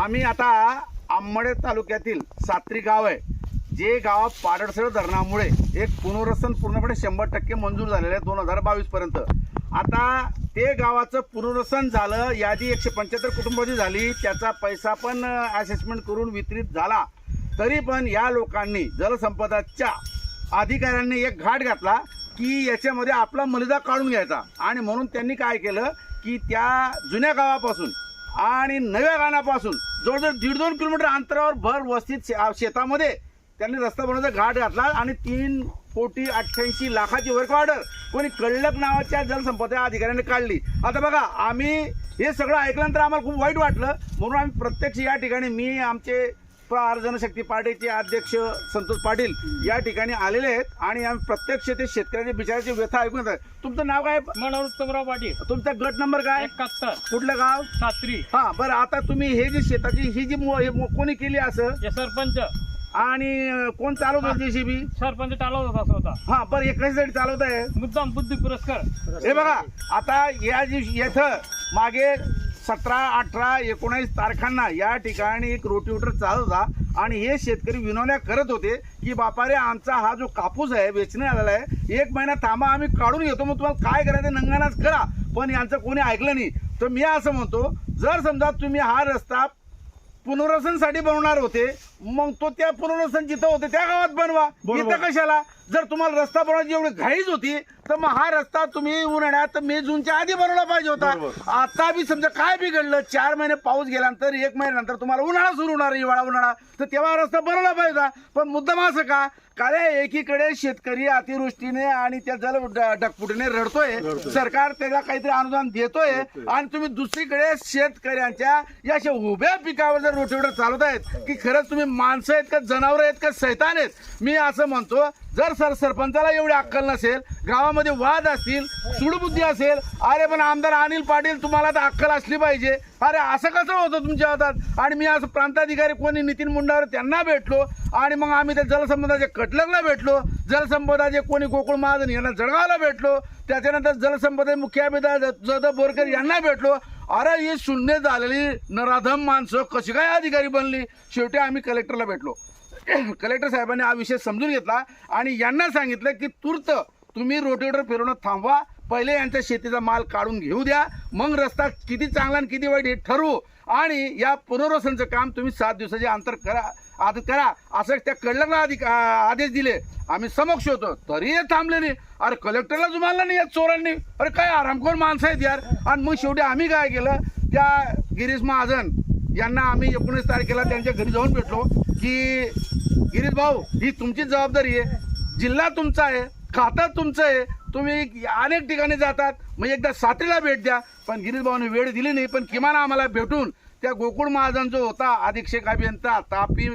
आम्ही आता आंबडे तालुक्यातील सात्री गाव आहे. जे गाव पाडळसर धरणामुळे एक पुनर्वसन पूर्णपणे शंभर टक्के मंजूर झालेलं आहे दोन हजार बावीस पर्यंत. आता ते गावाचं पुनर्वसन झालं यादी एकशे पंच्याहत्तर कुटुंबाची झाली त्याचा पैसा पण असेसमेंट करून वितरित झाला. तरी पण या लोकांनी जलसंपदाच्या अधिकाऱ्यांनी एक घाट घातला की याच्यामध्ये आपला मलिदा काढून घ्यायचा. आणि म्हणून त्यांनी काय केलं की त्या जुन्या गावापासून आणि नव्या गाण्यापासून जवळजवळ दीड दोन किलोमीटर अंतरावर भर वस्तीत शे- शेतामध्ये त्यांनी रस्ता बनवण्याचा घाट घातला आणि तीन कोटी अठ्ठ्याऐंशी लाखाची वर्क ऑर्डर कोणी कळलक नावाच्या जलसंपदा अधिकाऱ्यांनी काढली. आता बघा आम्ही हे सगळं ऐकल्यानंतर आम्हाला खूप वाईट वाटलं. म्हणून आम्ही प्रत्यक्ष या ठिकाणी मी आमचे प्रहार जनशक्ती पार्टीचे अध्यक्ष संतोष पाटील या ठिकाणी आलेले आहेत आणि आम्ही प्रत्यक्ष ते शेतकऱ्याच्या बिचाराची व्यथा ऐकून येत आहे. तुमचं नाव काय? मनोहर उत्तमराव पाटील. तुमचा गट नंबर काय? एकाहत्तर. कुठलं गाव? सात्री. हा बरं आता तुम्ही हे जी शेताची ही जी मो- हे मो- कोणी केली असं? हे सरपंच. आणि कोण चालवत जेसीबी? सरपंच चालवत होता स्वतः हा बरं एकासाठी चालवत आहे? मुद्दाम बुद्धी पुरस्कार. हे बघा आता या दिवशी येथं मागे सतरा अठरा एकोणावीस तारखांना या ठिकाणी एक रोटीवेटर चालत होता आणि हे शेतकरी विनवण्या करत होते की बापा रे आमचा हा जो कापूस आहे वेचण्यात आलेला आहे एक महिना थांबा आम्ही काढून घेतो मग तुम्हाला काय करायचं नंगानाच करा. पण यांचं कोणी ऐकलं नाही. तर मी असं म्हणतो जर समजा तुम्ही हा रस्ता पुनर्वसनसाठी बनवणार होते मग तो त्या पुनर्वसन जिथं होते त्या गावात बनवा. इथं कशाला? जर तुम्हाला रस्ता बनवायची एवढी घाईच होती तर मग हा रस्ता तुम्ही उन्हाळ्यात मे जूनच्या आधी बनवला पाहिजे होता. आता बी समजा काय बिघडलं चार महिने पाऊस गेल्यानंतर एक महिन्यानंतर तुम्हाला उन्हाळा सुरू होणार हिवाळा उन्हाळा. तर तेव्हा रस्ता बनवला पाहिजे होता. पण मुद्दाम असं का काय एकीकडे शेतकरी अतिवृष्टीने आणि त्या जल ढगफुटीने रडतोय. सरकार त्याला काहीतरी अनुदान देतोय आणि तुम्ही दुसरीकडे शेतकऱ्यांच्या या अशा उभ्या पिकावर जर रोटीवर चालवत आहेत की खरंच तुम्ही माणसं आहेत का जनावर आहेत का सैतान आहेत? मी असं म्हणतो जर सर सरपंचाला एवढी अक्कल नसेल गावामध्ये वाद असतील सुडबुद्धी असेल अरे पण आमदार अनिल पाटील तुम्हाला तर अक्कल असली पाहिजे. अरे असं कसं होतं तुमच्या हातात? आणि मी असं प्रांताधिकारी कोणी नितीन मुंडावर त्यांना भेटलो आणि मग आम्ही त्या जलसंपदाच्या कटलकला भेटलो जलसंपदाचे कोणी गोकुळ महाजन यांना जळगावला भेटलो त्याच्यानंतर जलसंपदा मुख्याभिदा जाधव बोरकर यांना भेटलो. अरे ही शून्य झालेली नराधम माणसं कशी काय अधिकारी बनली? शेवटी आम्ही कलेक्टरला भेटलो. कलेक्टर साहेबांनी हा विषय समजून घेतला आणि यांना सांगितलं की तूर्त तुम्ही रोटेटर फिरवणं थांबवा. पहिले यांच्या शेतीचा माल काढून घेऊ द्या. मग रस्ता किती चांगला आणि किती वाईट हे ठरवू. आणि या पुनर्वसनचं काम तुम्ही सात दिवसाचे अंतर करा आता करा. असं त्या कलेक्टरला अधिक आदेश दिले. आम्ही समक्ष होतो. तरी हे थांबले नाही. अरे कलेक्टरला जुमानला नाही या चोरांनी. अरे काय आरामखोर माणसं आहेत यार. आणि मग शेवटी आम्ही काय केलं? त्या गिरीश महाजन यांना आम्ही एकोणीस तारखेला त्यांच्या घरी जाऊन भेटलो की गिरीश भाऊ ही तुमची जबाबदारी आहे. जिल्हा तुमचा आहे. खातं तुमचं आहे. तुम्ही अनेक ठिकाणी जातात. मग एकदा सात्रीला भेट द्या. पण गिरीश भाऊने वेळ दिली नाही पण किमान आम्हाला भेटून त्या गोकुळ महाजन जो होता अधीक्षक अभियंता तापी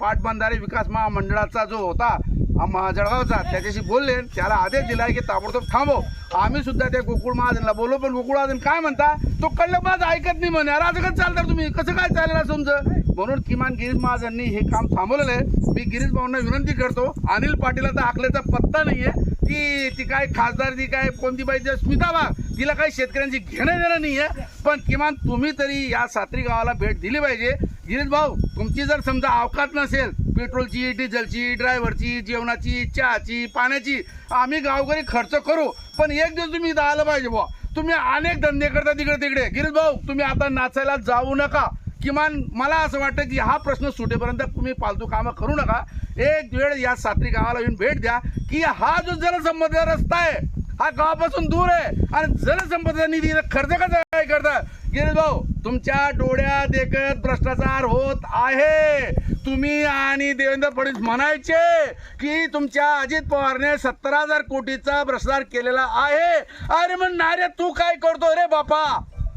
पाटबंधारे विकास महामंडळाचा जो होता जळगावचा त्याच्याशी बोलले त्याला आदेश दिला की ताबडतोब थांबव. आम्ही सुद्धा त्या गोकुळ महाजनला बोललो पण गोकुळ महाजन काय म्हणता? तो कळलं माझं ऐकत नाही म्हणे. अरे असं कसं तुम्ही. कसं काय चालेल असं तुमचं म्हणून किमान गिरीश महाजननी हे काम थांबवलेलं आहे. मी गिरीश भाऊंना विनंती करतो अनिल पाटीलाचा आखल्याचा पत्ता नाहीये. की ती काय खासदार ती काय कोणती पाहिजे स्मिता तिला काही शेतकऱ्यांची घेणं देणं नाहीये. पण किमान तुम्ही तरी या सात्री गावाला भेट दिली पाहिजे. गिरीश भाऊ तुमची जर समजा अवकात नसेल पेट्रोलची डिझेलची ड्रायव्हरची जेवणाची चहाची पाण्याची आम्ही गावकरी खर्च करू. पण एक दिवस तुम्ही इथं आलं पाहिजे बुवा. तुम्ही अनेक धंदे करता तिकडे तिकडे. गिरीश भाऊ तुम्ही आता नाचायला जाऊ नका. किमान मला असं वाटतं की हा प्रश्न सुटेपर्यंत तुम्ही पालतू कामं करू नका. एक वेळ या सात्री गावाला येऊन भेट द्या की हा जो जलसंपदा रस्ता आहे हा गावापासून दूर आहे. आणि जलसंपदा निधी खर्च कसा काय करता? गिरीश भाऊ तुमच्या डोळ्या देखत भ्रष्टाचार होत आहे. तुम्ही आणि देवेंद्र फडणवीस म्हणायचे की तुमच्या अजित पवारने सत्तर हजार कोटीचा भ्रष्टाचार केलेला आहे. अरे मग नारे तू काय करतो रे बापा?